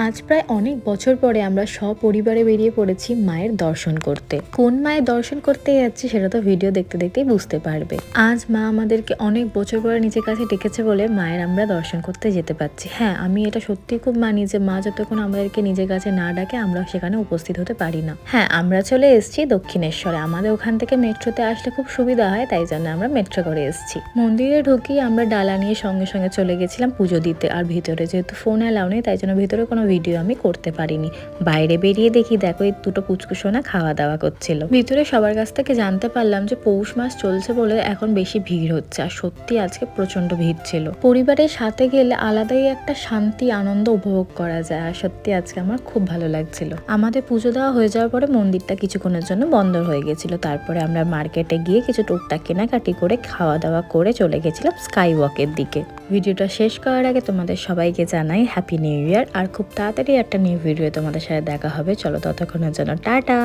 আজ প্রায় অনেক বছর পরে আমরা সপরিবারে বেরিয়ে পড়েছি মায়ের দর্শন করতে। কোন মায়ের দর্শন করতে যাচ্ছি সেটা তো ভিডিও দেখতে দেখতেই বুঝতে পারবে। আজ মা আমাদেরকে অনেক বছর পরে নিজের কাছে ডেকেছে বলে মায়ের আমরা দর্শন করতে যেতে পারছি। হ্যাঁ আমি এটা সত্যি খুব মানি যে মা যতক্ষণ আমাদেরকে নিজের কাছে না ডাকে, আমরা সেখানে উপস্থিত হতে পারি না। হ্যাঁ আমরা চলে এসেছি দক্ষিণেশ্বরে। আমাদের ওখান থেকে মেট্রোতে আসলে খুব সুবিধা হয়, তাই জন্য আমরা মেট্রো করে এসেছি। মন্দিরে ঢুকি আমরা ডালা নিয়ে সঙ্গে সঙ্গে চলে গেছিলাম পুজো দিতে। আর ভিতরে যেহেতু ফোন অ্যালাউ নেই, তাই জন্য ভিতরে কোনো ভিডিও আমি করতে পারিনি। বাইরে বেরিয়ে দেখি দেখো, এই দুটো পুচকুসোনা খাওয়া দাওয়া করছিল। ভিতরে সবার কাছ থেকে জানতে পারলাম যে পৌষ মাস চলছে বলে এখন বেশি ভিড় হচ্ছে আর সত্যি আজকে প্রচণ্ড ভিড় ছিল। পরিবারের সাথে গেলে আলাদাই একটা শান্তি, আনন্দ উপভোগ করা যায় আর সত্যি আজকে আমার খুব ভালো লাগছিল। আমাদের পুজো দেওয়া হয়ে যাওয়ার পরে মন্দিরটা কিছুক্ষণের জন্য বন্ধ হয়ে গেছিল। তারপরে আমরা মার্কেটে গিয়ে কিছু টুকটাক কেনাকাটি করে খাওয়া দাওয়া করে চলে গেছিলাম স্কাই ওয়াকের দিকে। ভিডিওটা শেষ করার আগে তোমাদের সবাইকে জানাই হ্যাপি নিউ ইয়ার আর খুব তাড়াতাড়ি একটা নিউ ভিডিও তোমাদের সাথে দেখা হবে। চলো ততক্ষণের জন্য টাটা।